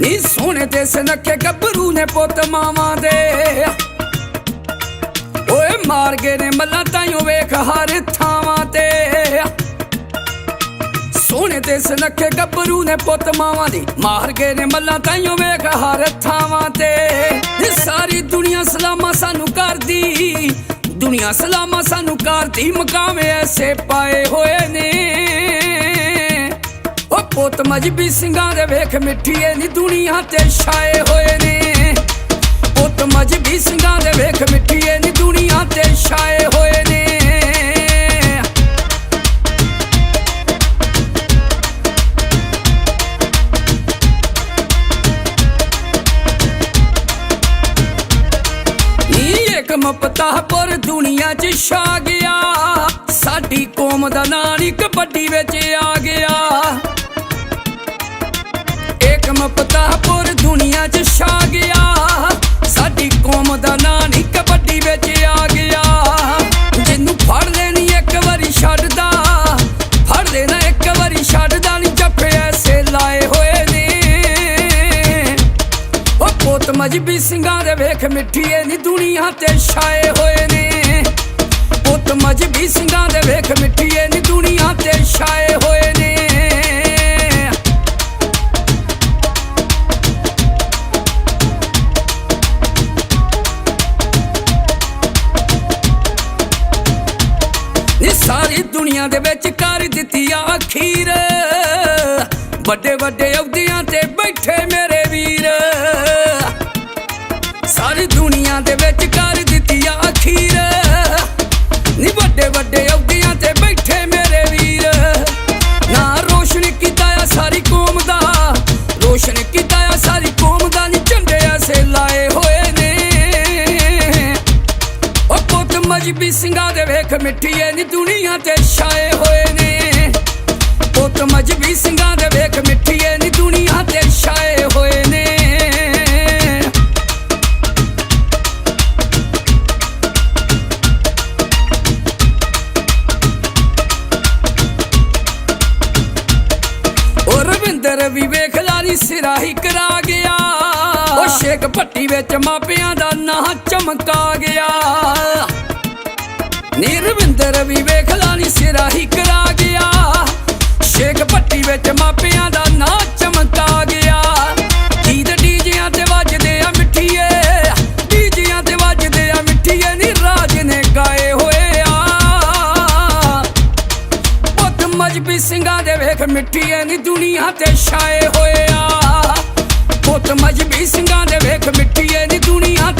ਨੀ ਸੋਹਣੇ ਤੇ ਸਨੱਖੇ ਗੱਭਰੂ ਨੇ ਪੁੱਤ ਮਾਵਾਂ ਦੇ। ਓਏ ਮਾਰ ਗਏ ਨੇ ਮੱਲਾਂ ਤਾਈਓ ਵੇਖ ਹਰ ਥਾਵਾਂ ਤੇ। ਸੋਹਣੇ ਤੇ ਸਨੱਖੇ ਗੱਭਰੂ ਨੇ ਪੁੱਤ ਮਾਵਾਂ ਦੀ। ਮਾਰ ਗਏ ਨੇ ਮੱਲਾਂ ਤਾਈਓ ਵੇਖ ਹਰ ਥਾਵਾਂ ਤੇ। ਇਹ ਸਾਰੀ ਦੁਨੀਆ ਸਲਾਮਾਂ ਸਾਨੂੰ ਕਰਦੀ। ਦੁਨੀਆ ਸਲਾਮਾਂ ਸਾਨੂੰ ਕਰਦੀ। ਮਕਾਮ ਐਸੇ ਪਾਏ ਹੋਏ ਨੇ। ਪੁੱਤ ਮਜਬੀ ਸਿੰਘਾਂ ਦੇ ਵੇਖ ਮਿੱਠੀਏ ਨੀ ਦੁਨੀਆ ਤੇ ਛਾਏ ਹੋਏ ਨੇ। ਪੁੱਤ ਮਜਬੀ ਸਿੰਘਾਂ ਦੇ ਵੇਖ ਮਿੱਠੀਏ ਨੀ ਦੁਨੀਆ ਤੇ ਛਾਏ ਹੋਏ ਨੇ। ਇਹ ਇੱਕ ਮਪਤਾਪੁਰ ਦੁਨੀਆ 'ਚ ਛਾ ਗਿਆ। ਸਾਡੀ ਕੌਮ ਦਾ ਨਾਂ ਨੀ ਕਬੱਡੀ ਵਿੱਚ ਆ ਗਿਆ। ਛਾ ਗਿਆ। ਸਾਡੀ ਕੌਮ ਦਾ ਨਾਂ ਨੀ ਕਬੱਡੀ ਵਿੱਚ ਆ ਗਿਆ। ਜਿਹਨੂੰ ਫੜ ਲੈਣੀ ਇੱਕ ਵਾਰੀ ਛੱਡਦਾ। ਫੜ ਲੈਣਾ ਇੱਕ ਵਾਰੀ ਛੱਡਦਾ ਨੀ ਜੱਫੇ ਐਸੇ ਲਾਏ ਹੋਏ ਨੇ। ਉਹ ਪੁੱਤ ਮਜਬੀ ਸਿੰਘਾਂ ਦੇ ਵੇਖ ਮਿੱਠੀਏ ਨੀ ਦੁਨੀਆ ਤੇ ਛਾਏ ਹੋਏ ਨੇ। ਪੁੱਤ ਮਜਬੀ ਸਿੰਘਾਂ ਦੇ ਵੇਖ ਮਿੱਠੀਏ ਨੀ ਦੁਨੀਆ ਤੇ ਛਾਏ ਹੋਏ ਨੇ। ਨੀ ਸਾਰੀ ਦੁਨੀਆ ਦੇ ਵਿੱਚ ਕਰ ਦਿੱਤੀ ਆ ਅਖੀਰ। ਵੱਡੇ ਵੱਡੇ ਅਹੁਦਿਆਂ ਤੇ ਬੈਠੇ ਮੇਰੇ ਵੀਰ। ਸਾਰੀ ਦੁਨੀਆ ਦੇ ਵਿੱਚ ਕਰ ਦਿੱਤੀ ਆ ਅਖੀਰ। ਨੀ ਵੱਡੇ ਵੱਡੇ ਅਹੁਦਿਆਂ ਤੇ ਬੈਠੇ ਮੇਰੇ ਵੀਰ। ਨਾ ਰੋਸ਼ਨ ਕੀਤਾ ਆ ਸਾਰੀ ਕੌਮ ਦਾ, ਰੋਸ਼ਨ ਕੀਤਾ ਆ ਸਾਰੀ ਕੌਮ ਪੁੱਤ ਸਿੰਘਾਂ ਦੇ ਵੇਖ ਮਿੱਠੀਏ ਨੀ ਦੁਨੀਆ ਤੇ ਛਾਏ ਹੋਏ ਨੇ। ਪੁੱਤ ਮਜਬੀ ਸਿੰਘਾਂ ਦੇ ਵੇਖ ਮਿੱਠੀਏ ਨੀ ਦੁਨੀਆ ਤੇ ਛਾਏ ਹੋਏ ਨੇ। ਉਹ ਰਵਿੰਦਰ ਵੀ ਵੇਖ ਲਾਰੀ ਸਿਰਾਹੀ ਕਰਾ ਗਿਆ। ਉਹ ਸ਼ੇਖ ਭੱਟੀ ਵਿੱਚ ਮਾਪਿਆਂ ਦਾ ਨਾਂ ਚਮਕਾ ਗਿਆ। ਨੀ ਰਵਿੰਦਰ ਵੀ ਵੇਖ ਲਾਰੀ ਸਿਰਾਹੀ ਕਰਾ ਗਿਆ। ਸ਼ੇਖ ਭੱਟੀ ਵਿੱਚ ਮਾਪਿਆਂ ਦਾ ਨਾਂ ਚਮਕਾ ਗਿਆ। ਗੀਤ ਡੀਜਿਆਂ ਤੇ ਵੱਜਦੇ ਆ ਮਿੱਠੀਏ। ਡੀਜਿਆਂ ਤੇ ਵੱਜਦੇ ਆ ਮਿੱਠੀਏ, ਨੀ ਰਾਜ ਨੇ ਗਾਏ ਹੋਏ ਆ। ਪੁੱਤ ਮਜਬੀ ਸਿੰਘਾਂ ਦੇ ਵੇਖ ਮਿੱਠੀਏ, ਨੀ ਦੁਨੀਆ ਤੇ ਛਾਏ ਹੋਏ ਆ। ਪੁੱਤ ਮਜਬੀ ਸਿੰਘਾਂ ਦੇ ਵੇਖ ਮਿੱਠੀਏ, ਨੀ ਦੁਨੀਆ